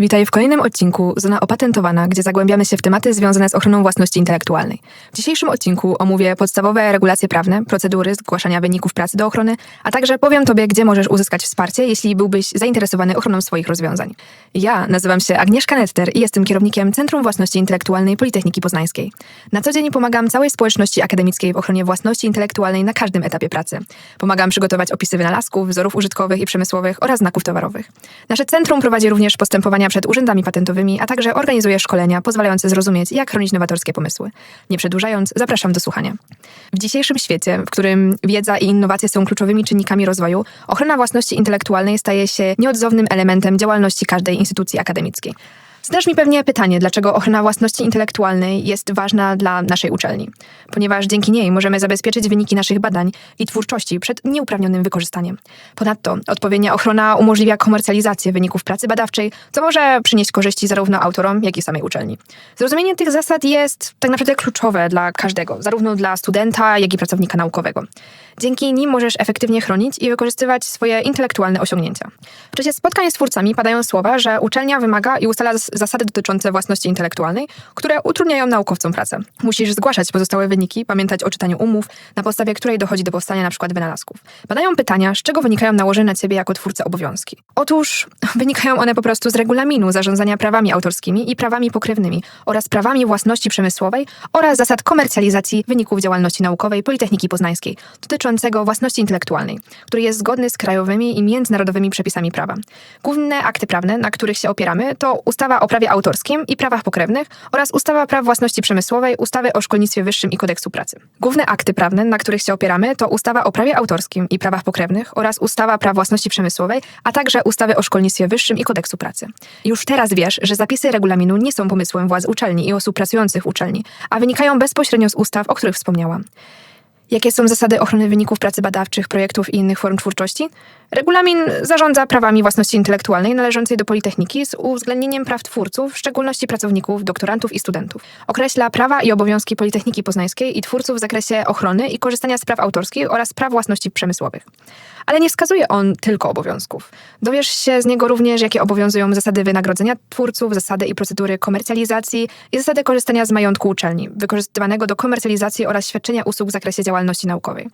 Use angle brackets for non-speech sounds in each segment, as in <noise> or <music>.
Witaj w kolejnym odcinku Zona Opatentowana, gdzie zagłębiamy się w tematy związane z ochroną własności intelektualnej. W dzisiejszym odcinku omówię podstawowe regulacje prawne, procedury zgłaszania wyników pracy do ochrony, a także powiem Tobie, gdzie możesz uzyskać wsparcie, jeśli byłbyś zainteresowany ochroną swoich rozwiązań. Ja nazywam się Agnieszka Netter i jestem kierownikiem Centrum Własności Intelektualnej Politechniki Poznańskiej. Na co dzień pomagam całej społeczności akademickiej w ochronie własności intelektualnej na każdym etapie pracy. Pomagam przygotować opisy wynalazków, wzorów użytkowych i przemysłowych oraz znaków towarowych. Nasze centrum prowadzi również postępowania przed urzędami patentowymi, a także organizuje szkolenia pozwalające zrozumieć, jak chronić nowatorskie pomysły. Nie przedłużając, zapraszam do słuchania. W dzisiejszym świecie, w którym wiedza i innowacje są kluczowymi czynnikami rozwoju, ochrona własności intelektualnej staje się nieodzownym elementem działalności każdej instytucji akademickiej. Zadasz mi pewnie pytanie, dlaczego ochrona własności intelektualnej jest ważna dla naszej uczelni. Ponieważ dzięki niej możemy zabezpieczyć wyniki naszych badań i twórczości przed nieuprawnionym wykorzystaniem. Ponadto odpowiednia ochrona umożliwia komercjalizację wyników pracy badawczej, co może przynieść korzyści zarówno autorom, jak i samej uczelni. Zrozumienie tych zasad jest tak naprawdę kluczowe dla każdego, zarówno dla studenta, jak i pracownika naukowego. Dzięki nim możesz efektywnie chronić i wykorzystywać swoje intelektualne osiągnięcia. W czasie spotkań z twórcami padają słowa, że uczelnia wymaga i ustala zasady dotyczące własności intelektualnej, które utrudniają naukowcom pracę. Musisz zgłaszać pozostałe wyniki, pamiętać o czytaniu umów, na podstawie której dochodzi do powstania np. wynalazków. Badają pytania, z czego wynikają nałożone na ciebie jako twórcę obowiązki. Otóż <laughs> wynikają one po prostu z regulaminu zarządzania prawami autorskimi i prawami pokrewnymi oraz prawami własności przemysłowej oraz zasad komercjalizacji wyników działalności naukowej Politechniki Poznańskiej dotyczącego własności intelektualnej, który jest zgodny z krajowymi i międzynarodowymi przepisami prawa. Główne akty prawne, na których się opieramy, to ustawa o prawie autorskim i prawach pokrewnych oraz ustawa praw własności przemysłowej, ustawy o szkolnictwie wyższym i kodeksu pracy. Główne akty prawne, na których się opieramy, to ustawa o prawie autorskim i prawach pokrewnych oraz ustawa praw własności przemysłowej, a także ustawy o szkolnictwie wyższym i kodeksu pracy. Już teraz wiesz, że zapisy regulaminu nie są pomysłem władz uczelni i osób pracujących w uczelni, a wynikają bezpośrednio z ustaw, o których wspomniałam. Jakie są zasady ochrony wyników pracy badawczych, projektów i innych form twórczości? Regulamin zarządza prawami własności intelektualnej należącej do Politechniki z uwzględnieniem praw twórców, w szczególności pracowników, doktorantów i studentów. Określa prawa i obowiązki Politechniki Poznańskiej i twórców w zakresie ochrony i korzystania z praw autorskich oraz praw własności przemysłowych. Ale nie wskazuje on tylko obowiązków. Dowiesz się z niego również, jakie obowiązują zasady wynagrodzenia twórców, zasady i procedury komercjalizacji i zasady korzystania z majątku uczelni, wykorzystywanego do komercjalizacji oraz świadczenia usług w zakresie działalności naukowej.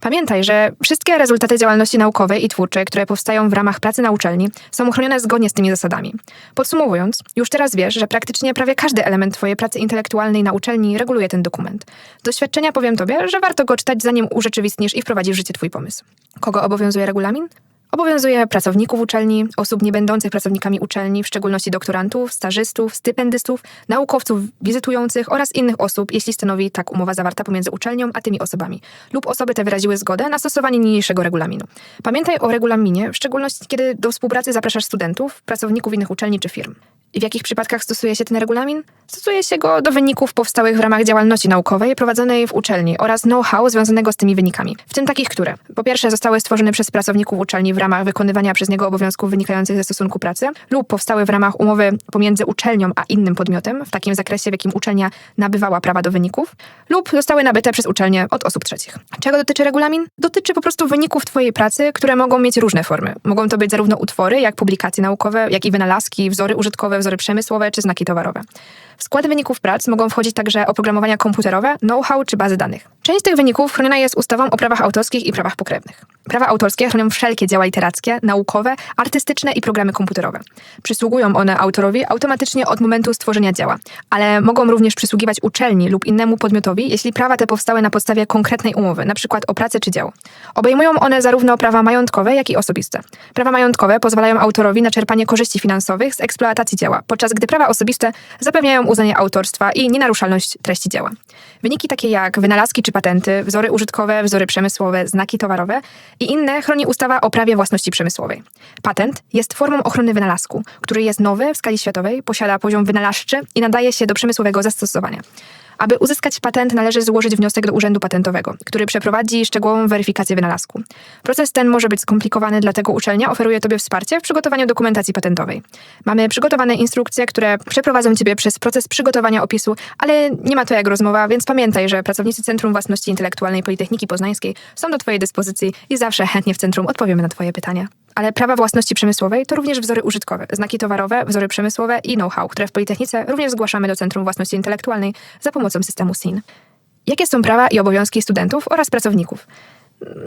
Pamiętaj, że wszystkie rezultaty działalności naukowej i twórczej, które powstają w ramach pracy na uczelni, są chronione zgodnie z tymi zasadami. Podsumowując, już teraz wiesz, że praktycznie prawie każdy element Twojej pracy intelektualnej na uczelni reguluje ten dokument. Doświadczenia powiem Tobie, że warto go czytać, zanim urzeczywistnisz i wprowadzisz w życie Twój pomysł. Kogo obowiązuje regulamin? Obowiązuje pracowników uczelni, osób niebędących pracownikami uczelni, w szczególności doktorantów, stażystów, stypendystów, naukowców wizytujących oraz innych osób, jeśli stanowi tak umowa zawarta pomiędzy uczelnią a tymi osobami, lub osoby te wyraziły zgodę na stosowanie niniejszego regulaminu. Pamiętaj o regulaminie, w szczególności kiedy do współpracy zapraszasz studentów, pracowników innych uczelni czy firm. W jakich przypadkach stosuje się ten regulamin? Stosuje się go do wyników powstałych w ramach działalności naukowej prowadzonej w uczelni oraz know-how związanego z tymi wynikami, w tym takich, które po pierwsze zostały stworzone przez pracowników uczelni w ramach wykonywania przez niego obowiązków wynikających ze stosunku pracy lub powstały w ramach umowy pomiędzy uczelnią a innym podmiotem w takim zakresie, w jakim uczelnia nabywała prawa do wyników lub zostały nabyte przez uczelnię od osób trzecich. Czego dotyczy regulamin? Dotyczy po prostu wyników Twojej pracy, które mogą mieć różne formy. Mogą to być zarówno utwory, jak publikacje naukowe, jak i wynalazki, wzory użytkowe, wzory przemysłowe czy znaki towarowe. W skład wyników prac mogą wchodzić także oprogramowania komputerowe, know-how czy bazy danych. Część tych wyników chroniona jest ustawą o prawach autorskich i prawach pokrewnych. Prawa autorskie chronią wszelkie dzieła literackie, naukowe, artystyczne i programy komputerowe. Przysługują one autorowi automatycznie od momentu stworzenia dzieła, ale mogą również przysługiwać uczelni lub innemu podmiotowi, jeśli prawa te powstały na podstawie konkretnej umowy, np. o pracę czy dzieło. Obejmują one zarówno prawa majątkowe, jak i osobiste. Prawa majątkowe pozwalają autorowi na czerpanie korzyści finansowych z eksploatacji dzieła, podczas gdy prawa osobiste zapewniają uznanie autorstwa i nienaruszalność treści dzieła. Wyniki takie jak wynalazki czy patenty, wzory użytkowe, wzory przemysłowe, znaki towarowe i inne chroni ustawa o prawie własności przemysłowej. Patent jest formą ochrony wynalazku, który jest nowy w skali światowej, posiada poziom wynalazczy i nadaje się do przemysłowego zastosowania. Aby uzyskać patent, należy złożyć wniosek do Urzędu Patentowego, który przeprowadzi szczegółową weryfikację wynalazku. Proces ten może być skomplikowany, dlatego uczelnia oferuje Tobie wsparcie w przygotowaniu dokumentacji patentowej. Mamy przygotowane instrukcje, które przeprowadzą Ciebie przez proces przygotowania opisu, ale nie ma to jak rozmowa, więc pamiętaj, że pracownicy Centrum Własności Intelektualnej Politechniki Poznańskiej są do Twojej dyspozycji i zawsze chętnie w centrum odpowiemy na Twoje pytania. Ale prawa własności przemysłowej to również wzory użytkowe, znaki towarowe, wzory przemysłowe i know-how, które w Politechnice również zgłaszamy do Centrum Własności Intelektualnej za pomocą systemu SIN. Jakie są prawa i obowiązki studentów oraz pracowników?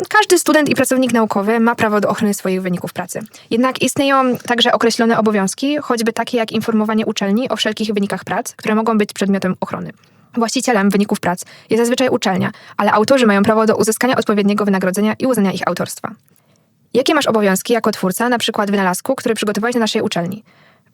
Każdy student i pracownik naukowy ma prawo do ochrony swoich wyników pracy. Jednak istnieją także określone obowiązki, choćby takie jak informowanie uczelni o wszelkich wynikach prac, które mogą być przedmiotem ochrony. Właścicielem wyników prac jest zazwyczaj uczelnia, ale autorzy mają prawo do uzyskania odpowiedniego wynagrodzenia i uznania ich autorstwa. Jakie masz obowiązki jako twórca, na przykład wynalazku, który przygotowałeś na naszej uczelni?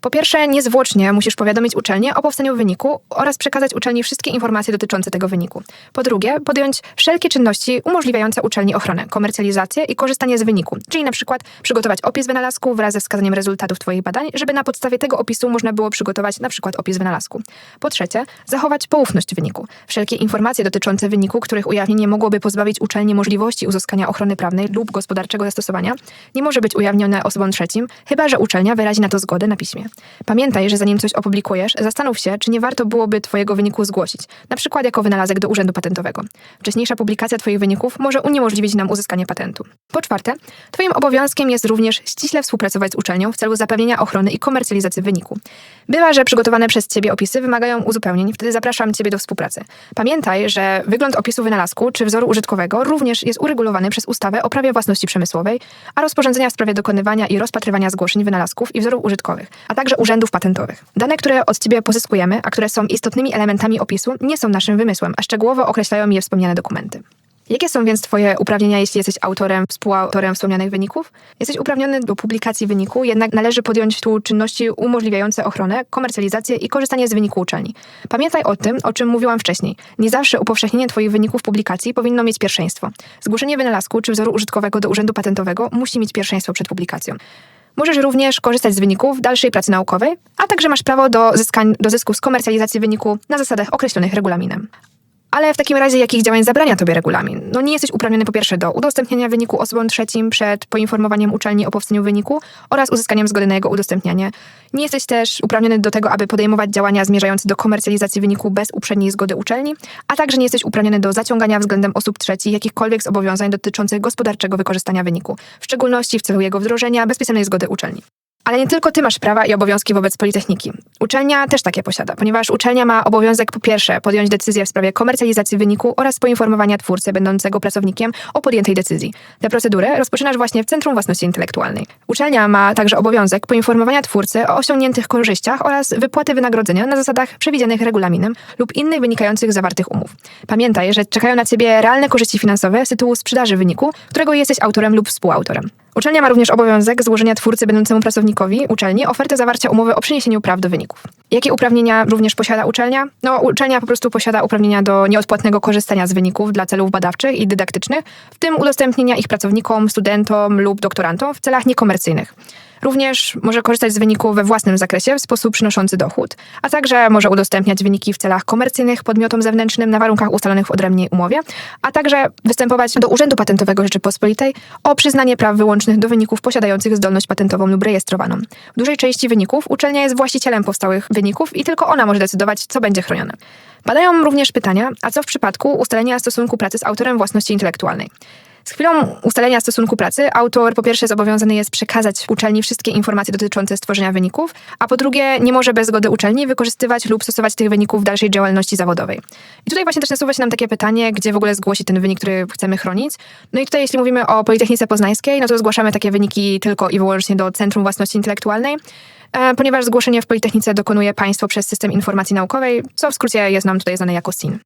Po pierwsze, niezwłocznie musisz powiadomić uczelnię o powstaniu wyniku oraz przekazać uczelni wszystkie informacje dotyczące tego wyniku. Po drugie, podjąć wszelkie czynności umożliwiające uczelni ochronę, komercjalizację i korzystanie z wyniku, czyli na przykład przygotować opis wynalazku wraz ze wskazaniem rezultatów Twoich badań, żeby na podstawie tego opisu można było przygotować na przykład opis wynalazku. Po trzecie, zachować poufność wyniku. Wszelkie informacje dotyczące wyniku, których ujawnienie mogłoby pozbawić uczelni możliwości uzyskania ochrony prawnej lub gospodarczego zastosowania, nie może być ujawnione osobom trzecim, chyba że uczelnia wyrazi na to zgodę na piśmie. Pamiętaj, że zanim coś opublikujesz, zastanów się, czy nie warto byłoby Twojego wyniku zgłosić, na przykład jako wynalazek do Urzędu Patentowego. Wcześniejsza publikacja Twoich wyników może uniemożliwić nam uzyskanie patentu. Po czwarte, Twoim obowiązkiem jest również ściśle współpracować z uczelnią w celu zapewnienia ochrony i komercjalizacji wyniku. Bywa, że przygotowane przez Ciebie opisy wymagają uzupełnień, wtedy zapraszam Ciebie do współpracy. Pamiętaj, że wygląd opisu wynalazku czy wzoru użytkowego również jest uregulowany przez ustawę o prawie własności przemysłowej, a rozporządzenia w sprawie dokonywania i rozpatrywania zgłoszeń wynalazków i wzorów użytkowych, a także urzędów patentowych. Dane, które od Ciebie pozyskujemy, a które są istotnymi elementami opisu, nie są naszym wymysłem, a szczegółowo określają je wspomniane dokumenty. Jakie są więc Twoje uprawnienia, jeśli jesteś autorem, współautorem wspomnianych wyników? Jesteś uprawniony do publikacji wyniku, jednak należy podjąć tu czynności umożliwiające ochronę, komercjalizację i korzystanie z wyniku uczelni. Pamiętaj o tym, o czym mówiłam wcześniej. Nie zawsze upowszechnienie Twoich wyników publikacji powinno mieć pierwszeństwo. Zgłoszenie wynalazku czy wzoru użytkowego do Urzędu Patentowego musi mieć pierwszeństwo przed publikacją. Możesz również korzystać z wyników dalszej pracy naukowej, a także masz prawo do, zyskań, do zysków z komercjalizacji wyniku na zasadach określonych regulaminem. Ale w takim razie jakich działań zabrania tobie regulamin? No nie jesteś uprawniony po pierwsze do udostępniania wyniku osobom trzecim przed poinformowaniem uczelni o powstaniu wyniku oraz uzyskaniem zgody na jego udostępnianie. Nie jesteś też uprawniony do tego, aby podejmować działania zmierzające do komercjalizacji wyniku bez uprzedniej zgody uczelni, a także nie jesteś uprawniony do zaciągania względem osób trzecich jakichkolwiek zobowiązań dotyczących gospodarczego wykorzystania wyniku, w szczególności w celu jego wdrożenia bez pisemnej zgody uczelni. Ale nie tylko ty masz prawa i obowiązki wobec Politechniki. Uczelnia też takie posiada, ponieważ uczelnia ma obowiązek po pierwsze podjąć decyzję w sprawie komercjalizacji wyniku oraz poinformowania twórcy będącego pracownikiem o podjętej decyzji. Tę procedurę rozpoczynasz właśnie w Centrum Własności Intelektualnej. Uczelnia ma także obowiązek poinformowania twórcy o osiągniętych korzyściach oraz wypłaty wynagrodzenia na zasadach przewidzianych regulaminem lub innych wynikających z zawartych umów. Pamiętaj, że czekają na ciebie realne korzyści finansowe z tytułu sprzedaży wyniku, którego jesteś autorem lub współautorem. Uczelnia ma również obowiązek złożenia twórcy będącemu pracownikowi uczelni oferty zawarcia umowy o przeniesieniu praw do wyników. Jakie uprawnienia również posiada uczelnia? No, uczelnia po prostu posiada uprawnienia do nieodpłatnego korzystania z wyników dla celów badawczych i dydaktycznych, w tym udostępnienia ich pracownikom, studentom lub doktorantom w celach niekomercyjnych. Również może korzystać z wyników we własnym zakresie w sposób przynoszący dochód, a także może udostępniać wyniki w celach komercyjnych podmiotom zewnętrznym na warunkach ustalonych w odrębnej umowie, a także występować do Urzędu Patentowego Rzeczypospolitej o przyznanie praw wyłącznych do wyników posiadających zdolność patentową lub rejestrowaną. W dużej części wyników uczelnia jest właścicielem powstałych wyników i tylko ona może decydować, co będzie chronione. Badają również pytania, a co w przypadku ustalenia stosunku pracy z autorem własności intelektualnej. Z chwilą ustalenia stosunku pracy autor po pierwsze zobowiązany jest przekazać uczelni wszystkie informacje dotyczące stworzenia wyników, a po drugie nie może bez zgody uczelni wykorzystywać lub stosować tych wyników w dalszej działalności zawodowej. I tutaj właśnie też nasuwa się nam takie pytanie, gdzie w ogóle zgłosić ten wynik, który chcemy chronić. No i tutaj jeśli mówimy o Politechnice Poznańskiej, no to zgłaszamy takie wyniki tylko i wyłącznie do Centrum Własności Intelektualnej, e, ponieważ zgłoszenie w Politechnice dokonuje państwo przez system informacji naukowej, co w skrócie jest nam tutaj znane jako SIN.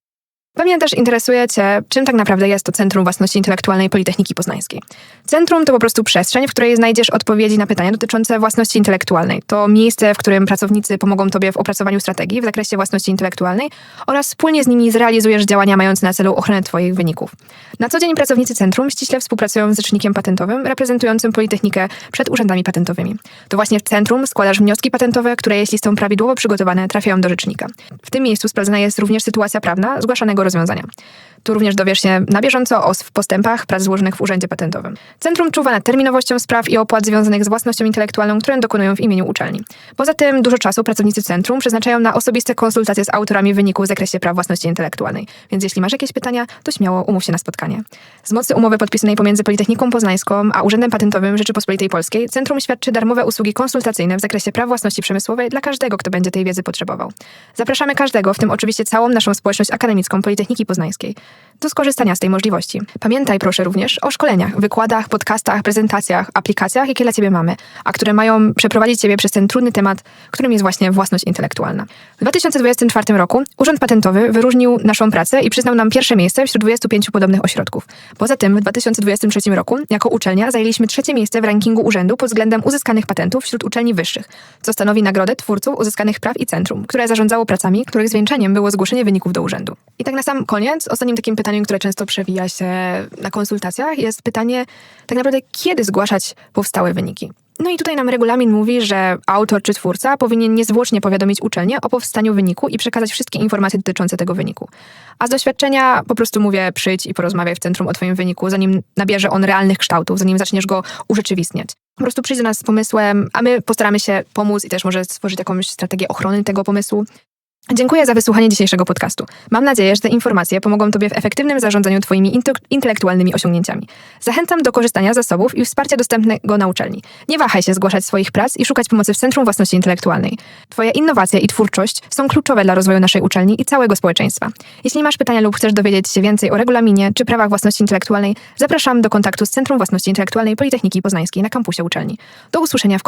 Pewnie też interesuje Cię, czym tak naprawdę jest to Centrum Własności Intelektualnej Politechniki Poznańskiej. Centrum to po prostu przestrzeń, w której znajdziesz odpowiedzi na pytania dotyczące własności intelektualnej. To miejsce, w którym pracownicy pomogą Tobie w opracowaniu strategii w zakresie własności intelektualnej oraz wspólnie z nimi zrealizujesz działania mające na celu ochronę Twoich wyników. Na co dzień pracownicy Centrum ściśle współpracują z rzecznikiem patentowym reprezentującym Politechnikę przed urzędami patentowymi. To właśnie w Centrum składasz wnioski patentowe, które jeśli są prawidłowo przygotowane, trafiają do rzecznika. W tym miejscu sprawdzana jest również sytuacja prawna zgłaszanego tego rozwiązania. Tu również dowiesz się na bieżąco o postępach prac złożonych w Urzędzie Patentowym. Centrum czuwa nad terminowością spraw i opłat związanych z własnością intelektualną, które dokonują w imieniu uczelni. Poza tym dużo czasu pracownicy centrum przeznaczają na osobiste konsultacje z autorami wyników w zakresie praw własności intelektualnej. Więc jeśli masz jakieś pytania, to śmiało umów się na spotkanie. Z mocy umowy podpisanej pomiędzy Politechniką Poznańską a Urzędem Patentowym Rzeczypospolitej Polskiej, centrum świadczy darmowe usługi konsultacyjne w zakresie praw własności przemysłowej dla każdego, kto będzie tej wiedzy potrzebował. Zapraszamy każdego, w tym oczywiście całą naszą społeczność akademicką Politechniki Poznańskiej do skorzystania z tej możliwości. Pamiętaj proszę również o szkoleniach, wykładach, podcastach, prezentacjach, aplikacjach, jakie dla Ciebie mamy, a które mają przeprowadzić Ciebie przez ten trudny temat, którym jest właśnie własność intelektualna. W 2024 roku Urząd Patentowy wyróżnił naszą pracę i przyznał nam pierwsze miejsce wśród 25 podobnych ośrodków. Poza tym w 2023 roku jako uczelnia zajęliśmy trzecie miejsce w rankingu urzędu pod względem uzyskanych patentów wśród uczelni wyższych, co stanowi nagrodę twórców uzyskanych praw i centrum, które zarządzało pracami, których zwieńczeniem było zgłoszenie wyników do urzędu. I tak na sam koniec, ostatnim takim pytaniem, które często przewija się na konsultacjach, jest pytanie tak naprawdę, kiedy zgłaszać powstałe wyniki. No i tutaj nam regulamin mówi, że autor czy twórca powinien niezwłocznie powiadomić uczelnię o powstaniu wyniku i przekazać wszystkie informacje dotyczące tego wyniku. A z doświadczenia po prostu mówię, przyjdź i porozmawiaj w centrum o twoim wyniku, zanim nabierze on realnych kształtów, zanim zaczniesz go urzeczywistniać. Po prostu przyjdź do nas z pomysłem, a my postaramy się pomóc i też może stworzyć jakąś strategię ochrony tego pomysłu. Dziękuję za wysłuchanie dzisiejszego podcastu. Mam nadzieję, że te informacje pomogą Tobie w efektywnym zarządzaniu Twoimi intelektualnymi osiągnięciami. Zachęcam do korzystania z zasobów i wsparcia dostępnego na uczelni. Nie wahaj się zgłaszać swoich prac i szukać pomocy w Centrum Własności Intelektualnej. Twoja innowacja i twórczość są kluczowe dla rozwoju naszej uczelni i całego społeczeństwa. Jeśli masz pytania lub chcesz dowiedzieć się więcej o regulaminie czy prawach własności intelektualnej, zapraszam do kontaktu z Centrum Własności Intelektualnej Politechniki Poznańskiej na kampusie uczelni. Do usłyszenia w kolejnym